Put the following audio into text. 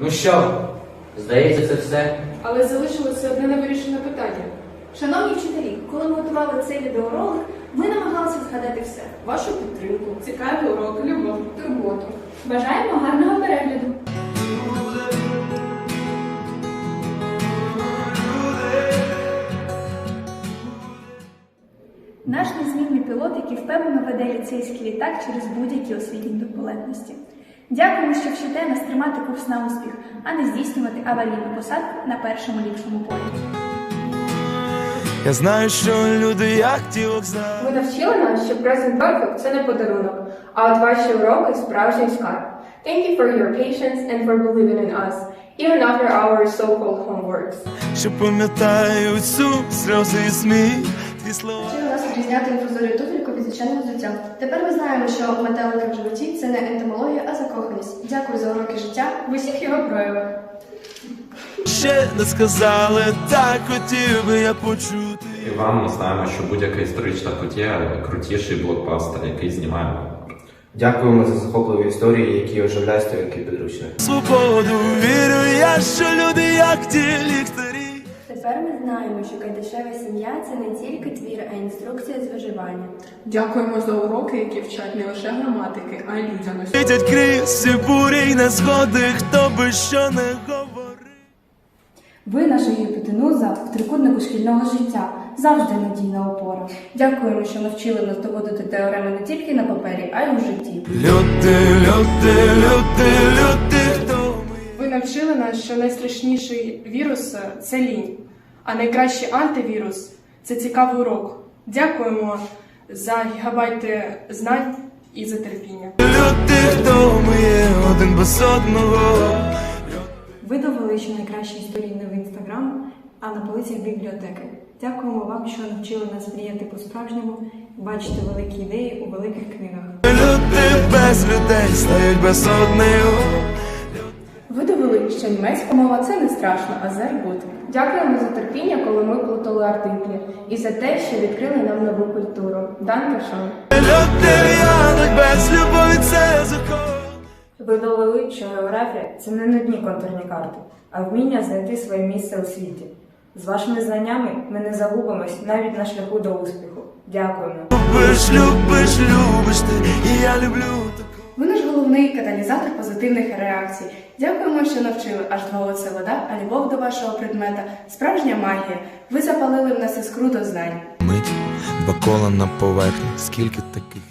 Ну що, здається, це все. Але залишилося одне невирішене питання. Шановні вчителі, коли ми готували цей відеоролик, ми намагалися згадати все. Вашу підтримку, цікаві уроки, любов, турботу. Бажаємо гарного Наш незмінний пілот, який впевнено веде ліцейський літак через будь-які освітні турбулентності. Дякуємо, що вчите нас тримати курс на успіх, а не здійснювати аварійну посадку на першому ліпшому полі. Я знаю, що люди як тілок знають. Ви навчили нас, що Present Perfect – це не подарунок, а от ваші уроки – справжній скарб. Thank you for your patience and for believing in us, even after our so-called homeworks. що пам'ятають сум, сльози і сміх, твій слова. Відрізняти інфузорію туфельку від звичайного взуття. Тепер ми знаємо, що метелика в животі це не ентомологія, а закоханість. Дякую за уроки життя. В усіх його проявах. Ще не сказали, так хотів би я почути. І вам ми знаємо, що будь-яка історична подія крутіший блокбастер, який знімаємо. Дякуємо за захопливі історії, які оживляють сторінки підручних. Свободу вірю я, що люди як ті ліхтарі. Тепер ми знаємо, що кайдашева сім'я це не тільки твір, а інструкція з виживання. Дякуємо за уроки, які вчать не лише граматики, а й людяності. Летять крізь бурі й незгоди, хто би що не говорив. Ви наша гіпотенуза в трикутнику шкільного життя, завжди надійна опора. Дякуємо, що навчили нас доводити теореми не тільки на папері, а й у житті. Люди, люди, люди, люди, хто ми? Ви навчили нас, що найстрашніший вірус – це лінь, а найкращий антивірус це цікавий урок. Дякуємо за гігабайти знань і за терпіння. Люди, хто ми є один без одного. Ви довели, що найкращі історії не в інстаграм, а на полицях бібліотеки. Дякуємо вам, що навчили нас мріяти по-справжньому, бачити великі ідеї у великих книгах. Люди без людей стають без одного. Що німецька мова це не страшно, а зербут. Дякуємо за терпіння, коли ми плутали артиклі, і за те, що відкрили нам нову культуру. Закон. Ви довели, що географія це не нудні контурні карти, а вміння знайти своє місце у світі. З вашими знаннями ми не загубимось навіть на шляху до успіху. Дякуємо. Любиш, любиш, любиш ти, і я люблю таку. Ви наш головний каталізатор позитивних реакцій. Дякуємо, що навчили аж два це вода, а любов до вашого предмета справжня магія. Ви запалили в нас іскру до знань. Мить, два кола на поверхні, скільки таких